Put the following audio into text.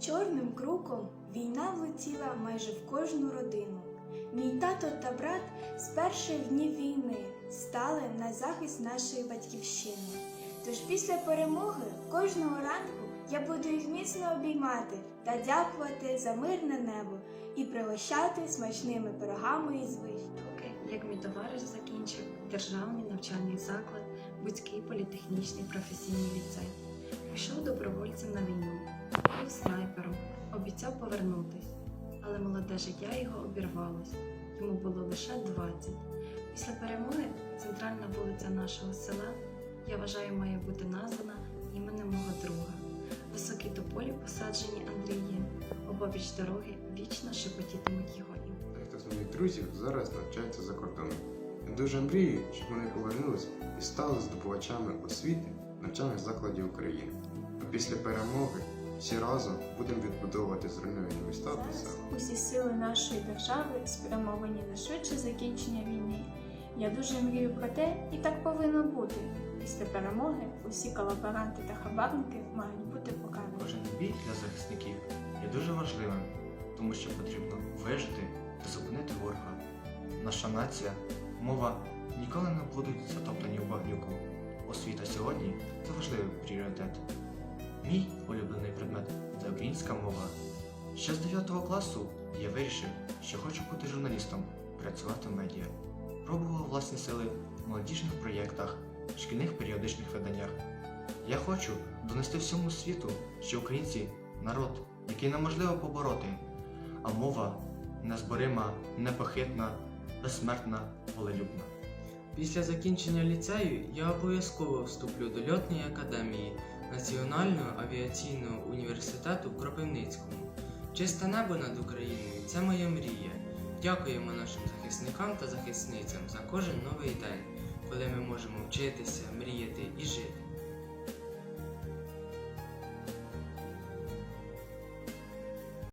Чорним круком війна влетіла майже в кожну родину. Мій тато та брат з перших днів війни стали на захист нашої батьківщини. Тож після перемоги кожного ранку я буду їх міцно обіймати та дякувати за мирне небо і пригощати смачними пирогами із вишні. Поки, як мій товариш закінчив державний навчальний заклад, Буцький політехнічний професійний ліцей. Пішов добровольцем на війну, обіцяв повернутись, але молоде життя його обірвалось. Йому було лише 20. Після перемоги центральна вулиця нашого села, я вважаю, має бути названа іменем мого друга. Високі тополі посаджені Андрієм, обабіч дороги вічно шепотітимуть його ім'я. Дехто з моїх друзів зараз навчається за кордоном. Я дуже мрію, щоб вони повернулись і стали здобувачами освіти навчальних закладів України. А після перемоги всі разом будемо відбудовувати зруйновані міста та села. усі сили нашої держави спрямовані на швидше закінчення війни. Я дуже мрію про те, і так повинно бути. Після перемоги усі колаборанти та хабарники мають бути покарані. Кожен бій для захисників є дуже важливим, тому що потрібно вижити та зупинити ворога. Наша нація, мова ніколи не будуть затоплені в багнюку. Освіта сьогодні це важливий пріоритет. Мій улюблений предмет це українська мова. Ще з 9 класу я вирішив, що хочу бути журналістом, працювати в медіа. Пробував власні сили в молодіжних проєктах, шкільних періодичних виданнях. Я хочу донести всьому світу, що українці народ, який неможливо побороти, а мова незборима, непохитна, безсмертна, волелюбна. Після закінчення ліцею я обов'язково вступлю до льотної академії Національного авіаційного університету в Кропивницькому. Чисте небо над Україною це моя мрія. Дякуємо нашим захисникам та захисницям за кожен новий день, коли ми можемо вчитися, мріяти